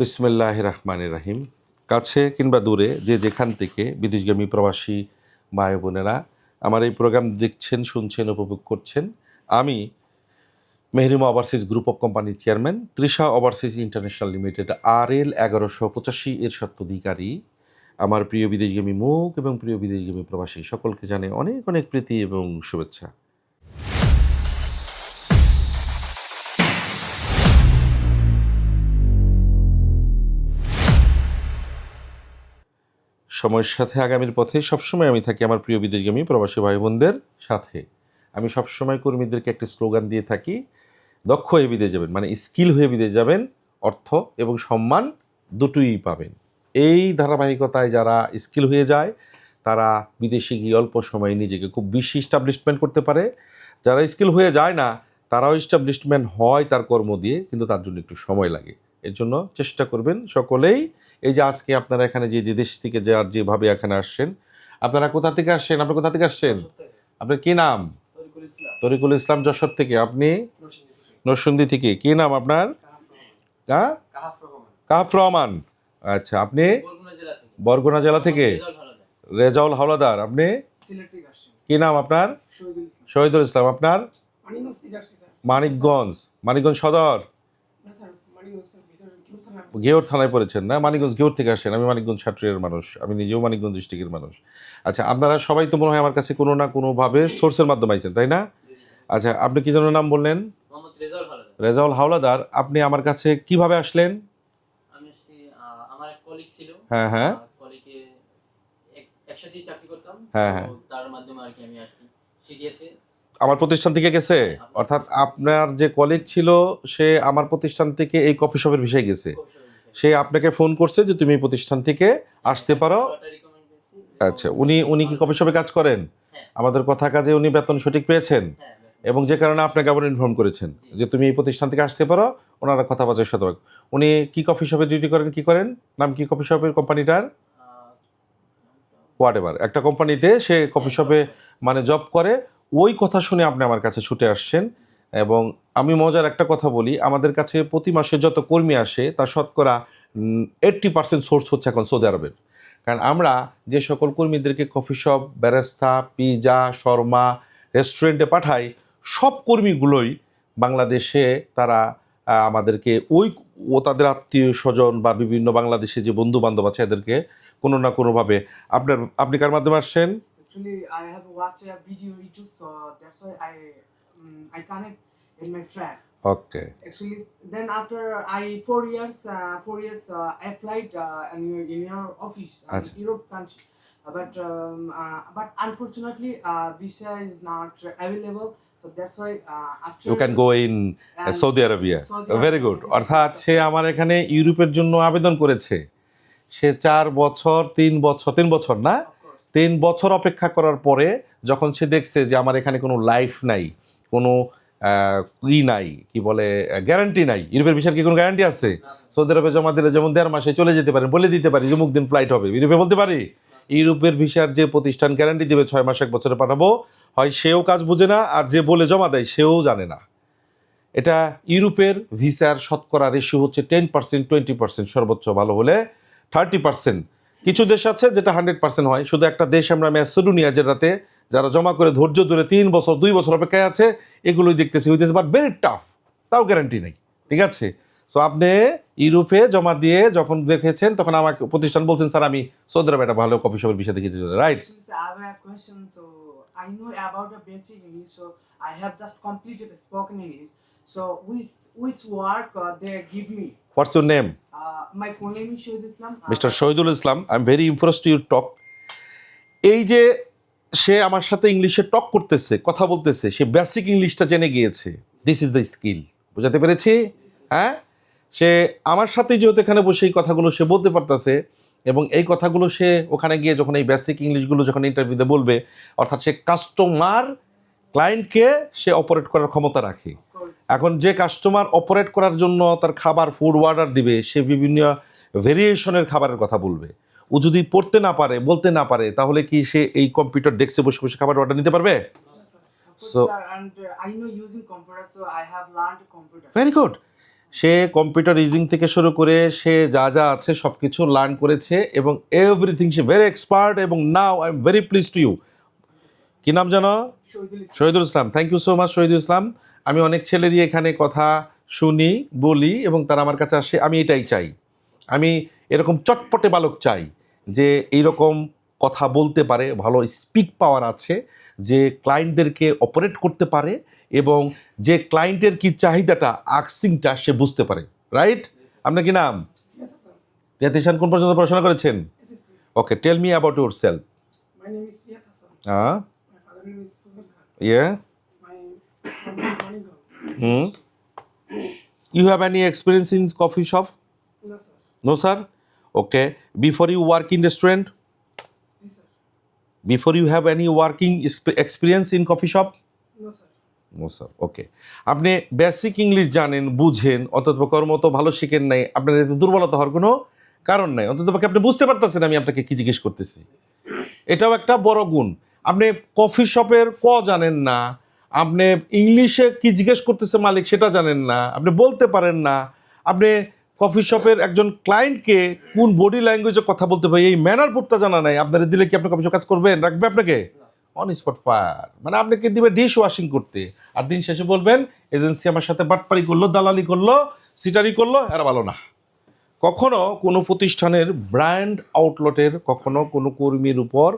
বিসমিল্লাহ রহমান রাহিম। কাছে কিংবা দূরে, যে যেখান থেকে বিদেশগামী প্রবাসী ভাই বোনেরা আমার এই প্রোগ্রাম দেখছেন, শুনছেন, উপভোগ করছেন, আমি মেহরিমা ওভারসিজ গ্রুপ অফ কোম্পানির chairman Trisha overseas international limited R L এগারোশো পঁচাশি এর সত্ত্বাধিকারী আমার প্রিয় বিদেশগামী মুখ এবং প্রিয় বিদেশগামী প্রবাসী, সকলকে জানে অনেক অনেক প্রীতি এবং শুভেচ্ছা। সময়ের সাথে আগামীর পথে সবসময় আমি থাকি আমার প্রিয় বিদেশগামী প্রবাসী ভাই বোনদের সাথে। আমি সবসময় কর্মীদেরকে একটি স্লোগান দিয়ে থাকি, দক্ষ হয়ে বিদেশ যাবেন মানে স্কিল হয়ে বিদেশ যাবেন, অর্থ এবং সম্মান দুটোই পাবেন। এই ধারাবাহিকতায় যারা স্কিল হয়ে যায়, তারা বিদেশে গিয়ে অল্প সময়ে নিজেকে খুব বেশি স্টাবলিশমেন্ট করতে পারে। যারা স্কিল হয়ে যায় না, তারাও স্টাবলিশমেন্ট হয় তার কর্ম দিয়ে, কিন্তু তার জন্য একটু সময় লাগে। এর জন্য চেষ্টা করবেন সকলেই এই যে আজকে আপনারা এখানে যে যে দেশ থেকে যে আর যেভাবে এখানে আসছেন আপনারা কোথা থেকে আসছেন? আপনি কোথা থেকে আসছেন? আপনার কি নাম? তরিকুল ইসলাম। যশোর থেকে। আপনি? নরসিংদী থেকে। কি নাম আপনার? হ্যাঁ? কাহাফ রহমান। আচ্ছা আপনি? বরগুনা জেলা থেকে। রেজাউল হাওলাদার আপনি? কি নাম আপনার? শহীদুল ইসলাম। আপনার? মানিকগঞ্জ মানিকগঞ্জ। সদর। গেওর থানায় পড়েছেন। না? মানিকগঞ্জ গেওর থেকে আসেন। আমি মানিকগঞ্জ সাট্রিয়ার মানুষ। আমি নিজেও মানিকগঞ্জ ডিস্ট্রিক্টের মানুষ। আচ্ছা আপনারা সবাই তো মনে হয় আমার কাছে কোনো না কোনোভাবে সোর্সের মাধ্যমে আইছেন তাই না? আচ্ছা আপনি কি যেন নাম বললেন? রেজাউল হাওলাদার আপনি আমার কাছে কীভাবে আসলেন? আমি আসছি আহ, আমার এক কলিগ ছিল। হ্যাঁ, হ্যাঁ। কলিগে একসাথেই চাকরি করতাম। হ্যাঁ, হ্যাঁ। তার মাধ্যমে আর কি আমি আসছি। সে গিয়েছে। আমার প্রতিষ্ঠান থেকে গেছে? অর্থাৎ আপনার যে কলিগ ছিল সে আমার প্রতিষ্ঠান থেকে এই কফি শপের বিষয়ে গেছে। সে আপনাকে ফোন করছে যে তুমি এই প্রতিষ্ঠান থেকে আসতে পারো। আচ্ছা উনি উনি কি কফি শপে কাজ করেন। আমাদের কথা কাজে উনি বেতন সঠিক পেয়েছেন? এবং যে কারণে আপনাকে আবার ইনফর্ম করেছেন যে তুমি এই প্রতিষ্ঠান থেকে আসতে পারো ওনারা কথা বাজার শতভাগ। উনি কি কফি শপে ডিউটি করেন কি করেন? নাম কি কফি শপের কোম্পানিটার হোয়াট এভার একটা কোম্পানিতে সে কফি শপে মানে জব করে। ওই কথা শুনে আপনি আমার কাছে ছুটে আসছেন এবং আমি মজার একটা কথা বলি, আমাদের কাছে প্রতি মাসে যত কর্মী আসে, তার শতকরা এইট্টি পার্সেন্ট সোর্স হচ্ছে এখন সৌদি আরবের। কারণ আমরা যে সকল কর্মীদেরকে coffee shop barista pizza shawarma রেস্টুরেন্টে পাঠাই, সব কর্মীগুলোই বাংলাদেশে তারা আমাদেরকে ওই ও তাদের আত্মীয় স্বজন বা বিভিন্ন বাংলাদেশে যে বন্ধু বান্ধব আছে এদেরকে কোনো না কোনোভাবে আপনার, আপনি কার মাধ্যমে আসছেন? Actually, I have watched a video YouTube, so that's why I um, I connect in my friend. Okay Actually, then after I four years, uh, four years, uh, I applied uh, in, your, in your office, uh, Acha. Europe country, Uh, but um, uh, but unfortunately, uh, visa is not available. So that's why uh, after go in and Saudi Arabia Saudi Arabia. Good অর্থাৎ সে আমার এখানে ইউরোপের জন্য আবেদন করেছে সে চার বছর তিন বছর তিন বছর না তিন বছর অপেক্ষা করার পরে যখন সে দেখছে যে আমার এখানে কোনো লাইফ নাই, কোনো ই নাই, কি বলে গ্যারান্টি নাই ইউরোপের বিষয়ের কি কোনো গ্যারান্টি আছে? সৌদি আরবে জমা দিলে যেমন দেড় মাসে চলে যেতে পারেন বলে দিতে পারি যে মুখ দিন ফ্লাইট হবে ইউরোপে বলতে পারি? ইউরোপের ভিসার যে প্রতিষ্ঠান গ্যারান্টি দেবে, ছয় মাস এক বছরে পাঠাবো, হয় সেও কাজ বুঝে না, আর যে বলে জমা দেয় সেও জানে না। এটা ইউরোপের ভিসার শতকরা রেশিও হচ্ছে টেন পার্সেন্ট টোয়েন্টি পার্সেন্ট সর্বোচ্চ ভালো হলে থার্টি পার্সেন্ট কিছু দেশ আছে যেটা হান্ড্রেড পার্সেন্ট হয় শুধু একটা দেশ আমরা ম্যাসেডোনিয়া যেটাতে যারা জমা করে ধৈর্য ধরে তিন বছর দুই বছর অপেক্ষায় আছে এগুলোই দেখতেছি হইতেছে বাট ভেরি টাফ তাও গ্যারান্টি নেই ঠিক আছে সো আপনি ইউরোপে জমা দিয়ে যখন দেখেছেন তখন আমাকে প্রতিষ্ঠান বলছেন স্যার আমি সৌদি আরবে একটা ভালো কফি শপের বিষয় দেখেছি right I know about the basic English. So I have just completed spoken English. So which which work uh, they give me? What's your name Uh, my full name is Shohid Islam. Mister Shahidul Islam I am very impress to your talk এই যে সে আমার সাথে ইংলিশে টক করতেছে কথা বলতেছে সে basic ইংলিশটা জেনে গিয়েছে দিস ইজ দ্য স্কিল বুঝাতে পেরেছি? হ্যাঁ? সে আমার সাথে যেহেতু এখানে বসে এই কথাগুলো সে বলতে পারতেছে এবং এই কথাগুলো সে ওখানে গিয়ে যখন এই বেসিক ইংলিশগুলো যখন ইন্টারভিউতে বলবে অর্থাৎ সে কাস্টমার ক্লায়েন্টকে সে অপারেট করার ক্ষমতা রাখে. এখন যে কাস্টমার অপারেট করার জন্য তার খাবার ফুড অর্ডার দিবে সে বিভিন্ন ভেরিয়েশনের খাবারের কথা বলবে। ও যদি পড়তে না পারে বলতে না পারে তাহলে কি সে এই কম্পিউটার ডেস্কে বসে বসে খাবার অর্ডার নিতে পারবে? Uh. ভেরি গুড সে কম্পিউটার ইউজিং থেকে শুরু করে সে যা যা আছে সব কিছু লার্ন করেছে এবং এভরিথিং সে ভেরি এক্সপার্ট এবং now I am very please to you কি নাম জানো Shahidul Shahidul Islam. Thank you so much Shahidul Islam. আমি অনেক ছেলেরই এখানে কথা শুনি বলি এবং তারা আমার কাছে আসে আমি এটাই চাই। আমি এরকম চটপটে বালক চাই যে এইরকম কথা বলতে পারে ভালো স্পিক পাওয়ার আছে যে ক্লায়েন্টদেরকে অপারেট করতে পারে এবং যে ক্লায়েন্টের কি চাহিদাটা আক্সিংটা সে বুঝতে পারে। রাইট আপনার কি নাম. রিয়াতিশান কোন পর্যন্ত পড়াশোনা করেছেন? Okay tell me about yourself. হ্যাঁ. ইয়ে My mother name is Monica. Hmm you have any experience in coffee shop No, sir. No, sir. Okay. Before you work in restaurant, Yes, sir. before you have any working exp- experience in coffee shop? No, sir. No sir okay আপনি basic English জানেন বুঝেন অন্তত মতো ভালো শিখেন নাই আপনার এতে দুর্বলতা হওয়ার কোনো কারণ নাই অন্তত আপনি বুঝতে পারতেছেন আমি আপনাকে কি জিজ্ঞেস করতেছি এটাও একটা বড় গুণ আপনি কফি শপের ক জানেন না আপনি ইংলিশে কি জিজ্ঞেস করতেছে মালিক সেটা জানেন না, আপনি বলতে পারেন না। আপনি কফি শপের একজন ক্লায়েন্টকে কোন বডি ল্যাঙ্গুয়েজে কথা বলতে পারি এই ম্যানার বোর্ডটা জানা নাই। আপনারা দিলে কি আপনি কফি শপ কাজ করবেন? রাখবে আপনাকে? অন স্পট ফায়ার মানে আপনাকে দিবে ডিশ ওয়াশিং করতে? আর দিন শেষে বলবেন এজেন্সি আমার সাথে বাটপারি করল, দালালি করল, সিটারি করল, এরা ভালো না। কখনো কোনো প্রতিষ্ঠানের ব্র্যান্ড আউটলেটের কখনো কোনো কর্মীর উপর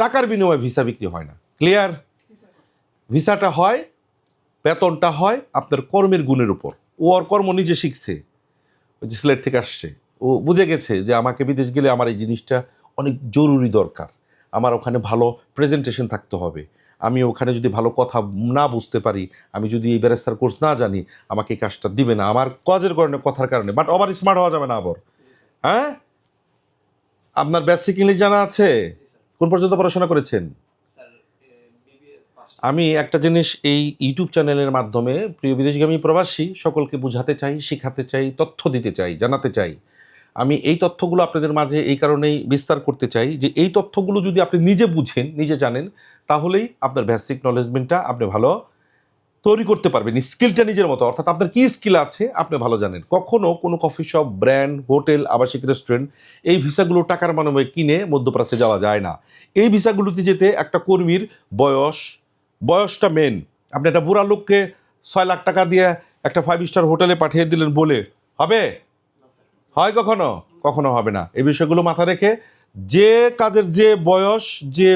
টাকার বিনিময়ে ভিসা বিক্রি হয় না। ক্লিয়ার. ভিসাটা হয়, বেতনটা হয় আপনার কর্মের গুণের উপর। ও ওর কর্ম নিজে শিখছে। ওই যে সিলেট থেকে আসছে। ও বুঝে গেছে যে আমাকে বিদেশ গেলে আমার এই জিনিসটা অনেক জরুরি দরকার। আমার ওখানে ভালো প্রেজেন্টেশন থাকতে হবে। আমি ওখানে যদি ভালো কথা না বুঝতে পারি, আমি যদি এই ব্যারেস্তার কোর্স না জানি, আমাকে এই কাজটা দিবে না। আমার কাজের কারণে, কথার কারণে। বাট ওভার স্মার্ট হওয়া যাবে না আবার। হ্যাঁ? আপনার বেসিক ইংলিশ জানা আছে? কোন পর্যন্ত পড়াশোনা করেছেন? আমি একটা জিনিস এই ইউটিউব চ্যানেলের মাধ্যমে, প্রিয় বিদেশগামী প্রবাসী, সকলকে বোঝাতে চাই, শেখাতে চাই, তথ্য দিতে চাই, জানাতে চাই। আমি এই তথ্যগুলো আপনাদের মাঝে এই কারণেই বিস্তার করতে চাই যে এই তথ্যগুলো যদি আপনি নিজে বুঝেন, নিজে জানেন, তাহলেই আপনার বেসিক নলেজমেন্টটা আপনি ভালো তৈরি করতে পারবেন। স্কিলটা নিজের মতো, অর্থাৎ আপনার কী স্কিল আছে আপনি ভালো জানেন। কখনও কোনো কফি শপ ব্র্যান্ড হোটেল আবাসিক রেস্টুরেন্ট এই ভিসাগুলো টাকার মানবে কিনে মধ্যপ্রাচ্যে যাওয়া যায় না। এই ভিসাগুলোতে যেতে একটা কর্মীর বয়স বয়সটা মেন আপনি একটা বুড়া লোককে ছয় লাখ টাকা দিয়ে একটা ফাইভ স্টার হোটেলে পাঠিয়ে দিলেন বলে, হবে? হয় কখনো? কখনো হবে না। এই বিষয়গুলো মাথা রেখে যে কাজের যে বয়স, যে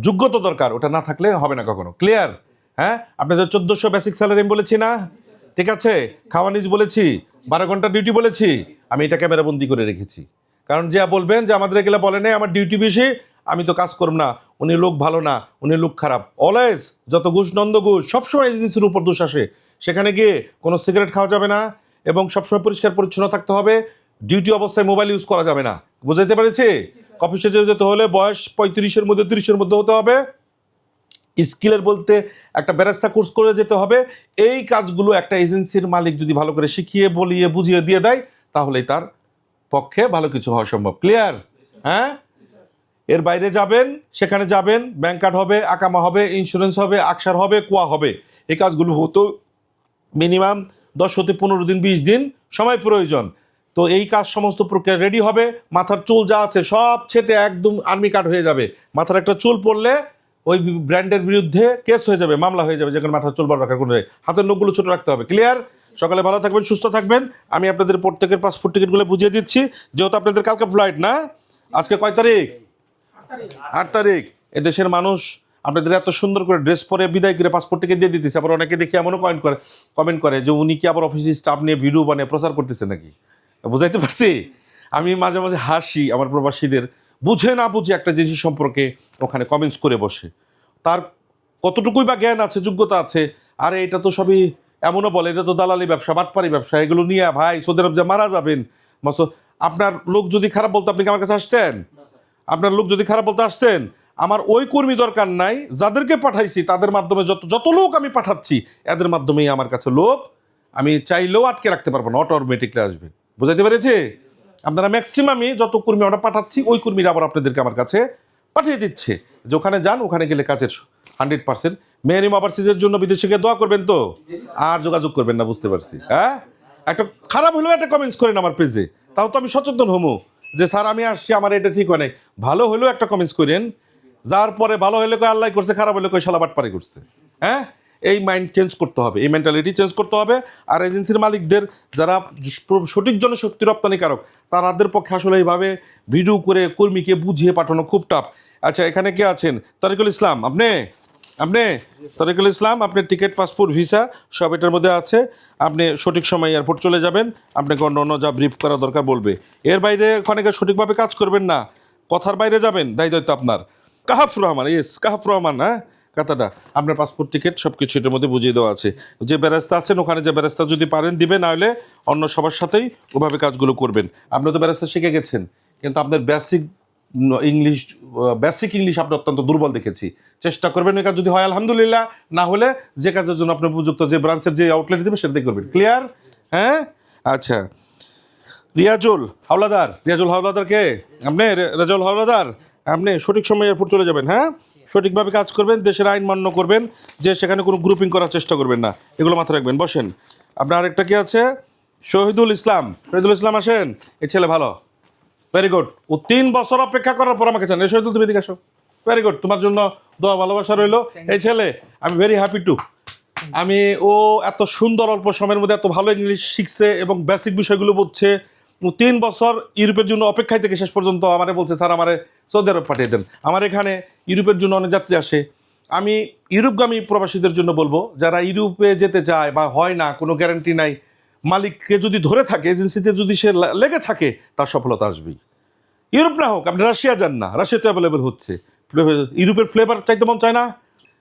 যোগ্যতা দরকার, ওটা না থাকলে হবে না কখনো। ক্লিয়ার হ্যাঁ? আপনাদের চোদ্দোশো বেসিক স্যালারি আমি বলেছি না? ঠিক আছে? খাওয়া নিজ বলেছি, বারো ঘণ্টা ডিউটি বলেছি। আমি এটা ক্যামেরাবন্দি করে রেখেছি। কারণ যে বলবেন, যে আমাদের এগুলো বলে নেই, আমার ডিউটি বেশি আমি তো কাজ করব না, উনি লোক ভালো না, উনি লোক খারাপ। অলওয়েজ যত ঘুষ নন্দ ঘুষ, সবসময় এজেন্সির উপর দোষ আসে। সেখানে গিয়ে কোনো সিগারেট খাওয়া যাবে না এবং সবসময় পরিষ্কার পরিচ্ছন্ন থাকতে হবে। ডিউটি অবস্থায় মোবাইল ইউজ করা যাবে না। বুঝাইতে পেরেছি? কফি সেজে যেতে হলে বয়স পঁয়ত্রিশের মধ্যে, তিরিশের মধ্যে হতে হবে। স্কিলের বলতে একটা ব্যবস্থা কোর্স করে যেতে হবে। এই কাজগুলো একটা এজেন্সির মালিক যদি ভালো করে শিখিয়ে, বলিয়ে, বুঝিয়ে দিয়ে দেয়, তাহলেই তার পক্ষে ভালো কিছু হওয়া সম্ভব। ক্লিয়ার হ্যাঁ? এর বাইরে যাবেন, সেখানে যাবেন ব্যাংক কার্ড হবে, আকামা হবে ইন্স্যুরেন্স হবে আকসার হবে, কোয়া হবে। এই কাজগুলো হতো মিনিমাম দশ হতে পনেরো দিন, বিশ দিন, সময় প্রয়োজন। তো এই কাজ সমস্ত প্রক্রিয়া রেডি হবে, মাথার চুল যা আছে সব ছেটে একদম আর্মি কার্ড হয়ে যাবে। মাথার একটা চুল পড়লে ওই ব্র্যান্ডের বিরুদ্ধে কেস হয়ে যাবে, মামলা হয়ে যাবে, যেখানে মাথার চুল বড় রাখার কোনো নেই। হাতের নখগুলো ছোটো রাখতে হবে ক্লিয়ার সকালে ভালো থাকবেন, সুস্থ থাকবেন। আমি আপনাদের প্রত্যেকের পাসপোর্ট টিকিটগুলো বুঝিয়ে দিচ্ছি। যেহেতু আপনাদের কালকে ফ্লাইট না, আজকে কয় তারিখ? আট তারিখ। এদেশের মানুষ আপনাদের এত সুন্দর করে ড্রেস পরে বিদায় করে পাসপোর্ট টিকিট দিয়ে দিতেছে, আবার অনেকে দেখি এমনও কমেন্ট করে কমেন্ট করে যে উনি কি আবার অফিসের স্টাফ নিয়ে ভিডিও বানিয়ে প্রচার করতেছে নাকি? বুঝাইতে পারছি? আমি মাঝে মাঝে হাসি আমার প্রবাসীদের, বুঝে না বুঝে একটা জিনিস সম্পর্কে ওখানে কমেন্টস করে বসে। তার কতটুকুই বা জ্ঞান আছে, যোগ্যতা আছে, আরে এটা তো সবই এমনও বলে, এটা তো দালালি ব্যবসা, বাটপারি ব্যবসা, এগুলো নিয়ে ভাই সৌদি আরব যে মারা যাবেন। মাসো, আপনার লোক যদি খারাপ বলতো, আপনি কি আমার কাছে আসতেন? আপনার লোক যদি খারাপ বলতে আসতেন, আমার ওই কর্মী দরকার নাই, যাদেরকে পাঠাইছি, তাদের মাধ্যমে যত যত লোক আমি পাঠাচ্ছি, এদের মাধ্যমেই আমার কাছে লোক, আমি চাইলেও আটকে রাখতে পারব না অটোমেটিকলি আসবে। বুঝাইতে পেরেছি? আপনারা ম্যাক্সিমামই যত কর্মী আমরা পাঠাচ্ছি, ওই কর্মীরা আবার আপনাদেরকে আমার কাছে পাঠিয়ে দিচ্ছে। যে ওখানে যান, ওখানে গেলে কাজের হান্ড্রেড পার্সেন্ট মেহরিম ওভারসিজের জন্য বিদেশিকে দোয়া করবেন তো? আর যোগাযোগ করবেন না, বুঝতে পারছি। হ্যাঁ? একটা খারাপ হলেও একটা কমেন্টস করেন আমার পেজে তাও তো আমি সচেতন হমু যে, স্যার, আমি আসছি, আমার এটা ঠিক হয় নাই। ভালো হলেও একটা কমেন্টস করেন, যার পরে ভালো হলে কয়, আল্লাহ করছে, খারাপ হলে কয় সালাবাট পারে করছে। হ্যাঁ? এই মাইন্ড চেঞ্জ করতে হবে, এই মেন্টালিটি চেঞ্জ করতে হবে। আর এজেন্সির মালিকদের, যারা সঠিক জনশক্তি রপ্তানিকারক তাদের পক্ষে আসলে এইভাবে ভিডিও করে কর্মীকে বুঝিয়ে পাঠানো খুব টাফ আচ্ছা এখানে কে আছেন? তরিকুল ইসলাম, আপনি? আপনি তরিকুল ইসলাম আপনার টিকিট, পাসপোর্ট, ভিসা, সব এটার মধ্যে আছে। আপনি সঠিক সময় এয়ারপোর্ট চলে যাবেন। আপনাকে অন্য অন্য যা ব্রিফ করা দরকার বলবে। এর বাইরে গিয়ে সঠিকভাবে কাজ করবেন না। কথার বাইরে যাবেন দায় দায়িত্ব আপনার। কাহাফ রহমান ইয়েস কাহাফ রহমান হ্যাঁ? কথাটা। আপনার পাসপোর্ট, টিকিট সব কিছু এটার মধ্যে বুঝিয়ে দেওয়া আছে। যে ব্যারাস্তা আছেন, ওখানে যে ব্যারাস্তা যদি পারেন, দিবেন নাহলে অন্য সবার সাথেই ওভাবে কাজগুলো করবেন। আপনি তো ব্যারাস্তা শিখে গেছেন। কিন্তু আপনার বেসিক ইংলিশ বেসিক ইংলিশ আপনি অত্যন্ত দুর্বল দেখেছি। চেষ্টা করবেন ওই কাজ যদি হয়, আলহামদুলিল্লাহ। না হলে যে কাজের জন্য আপনি উপযুক্ত যে ব্রাঞ্চের যে আউটলেট দেবে সেটাই করবেন। ক্লিয়ার হ্যাঁ? আচ্ছা। রিয়াজুল হাওলাদার। রিয়াজুল হাওলাদার কে? আপনি? রেজাউল হাওলাদার? আপনি সঠিক সময় এয়ারপোর্ট চলে যাবেন হ্যাঁ? সঠিকভাবে কাজ করবেন, দেশের আইন মান্য করবেন, যে সেখানে কোনো গ্রুপিং করার চেষ্টা করবেন না। এগুলো মাথায় রাখবেন। বসেন। আপনার আরেকটা কি আছে? শহীদুল ইসলাম। শহীদুল ইসলাম আসেন? এই ছেলে ভালো। ভেরি গুড ও তিন বছর অপেক্ষা করার পর আমাকে চান শহীদুল তুমি এদিকে আসো। ভেরি গুড তোমার জন্য দোয়া ভালোবাসা রইল। এই ছেলে আমি ভেরি হ্যাপি টু আমি ও এত সুন্দর অল্প সময়ের মধ্যে এত ভালো ইংলিশ শিখছে এবং বেসিক বিষয়গুলো বুঝছে। ও তিন বছর ইউরোপের জন্য অপেক্ষায় থেকে শেষ পর্যন্ত আমারে বলছে স্যার আমারে সৌদি আরব পাঠিয়ে দেন। আমার এখানে ইউরোপের জন্য অনেক যাত্রী আসে। আমি ইউরোপগামী প্রবাসীদের জন্য বলব যারা ইউরোপে যেতে চায় বা হয় না কোনো গ্যারান্টি নাই মালিককে যদি ধরে থাকে, এজেন্সিতে যদি সে লেগে থাকে, তার সফলতা আসবেই। ইউরোপ না হোক, আপনি রাশিয়া যান না রাশিয়াতে অ্যাভেলেবেল হচ্ছে। ইউরোপের ফ্লেভার চাইতে মন চায় না।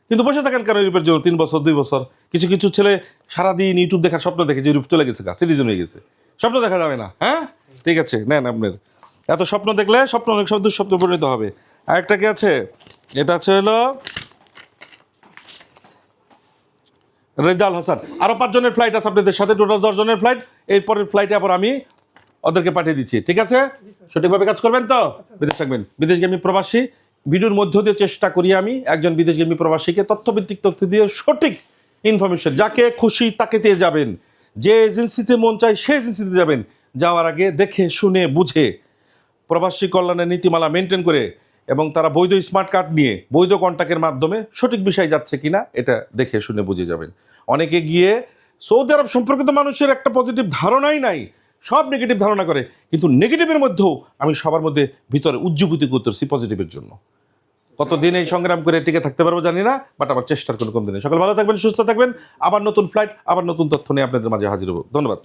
কিন্তু বসে থাকেন কেন ইউরোপের জন্য? তিন বছর, দুই বছর। কিছু কিছু ছেলে সারাদিন ইউটিউব দেখার স্বপ্ন দেখে যে ইউরোপ চলে গেছে সিটিজেন হয়ে গেছে। স্বপ্ন দেখা যাবে না হ্যাঁ? ঠিক আছে, নেন আপনার। এত স্বপ্ন দেখলে স্বপ্ন অনেক সময় দুঃস্বপ্ন পরিণত হবে। আরেকটা কি আছে? এটা আছে হলো রেজাল হাসান। আরও পাঁচজনের ফ্লাইট আছে আপনাদের সাথে টোটাল দশজনের ফ্লাইট এরপরের ফ্লাইটে আবার আমি ওদেরকে পাঠিয়ে দিচ্ছি ঠিক আছে? সঠিকভাবে কাজ করবেন তো? বিদেশ থাকবেন। বিদেশগামী প্রবাসী ভিডিওর মধ্য দিয়ে চেষ্টা করি আমি একজন বিদেশগামী প্রবাসীকে তথ্যভিত্তিক তথ্য দিয়ে সঠিক ইনফরমেশন যাকে খুশি তাকে দিয়ে যাবেন। যে এজেন্সিতে মন চায় সেই এজেন্সিতে যাবেন। যাওয়ার আগে দেখে শুনে বুঝে। প্রবাসী কল্যাণের নীতিমালা মেনটেন করে এবং তারা বৈধ স্মার্ট কার্ড নিয়ে বৈধ কন্ট্যাক্টের মাধ্যমে সঠিক বিষয় যাচ্ছে কিনা এটা দেখে শুনে বুঝে যাবেন। অনেকে গিয়ে সৌদি আরব সম্পর্কিত মানুষের একটা পজিটিভ ধারণাই নাই, সব নেগেটিভ ধারণা করে, কিন্তু নেগেটিভের মধ্যেও আমি সবার মধ্যে ভিতরে উজ্জীবিত করতেছি পজিটিভের জন্য। কতদিন এই সংগ্রাম করে টিকে থাকতে পারব জানি না বাট আমার চেষ্টার কোনো কম দিন সকল ভালো থাকবেন, সুস্থ থাকবেন। আবার নতুন ফ্লাইট আবার নতুন তথ্য নিয়ে আপনাদের মাঝে হাজির হব। ধন্যবাদ।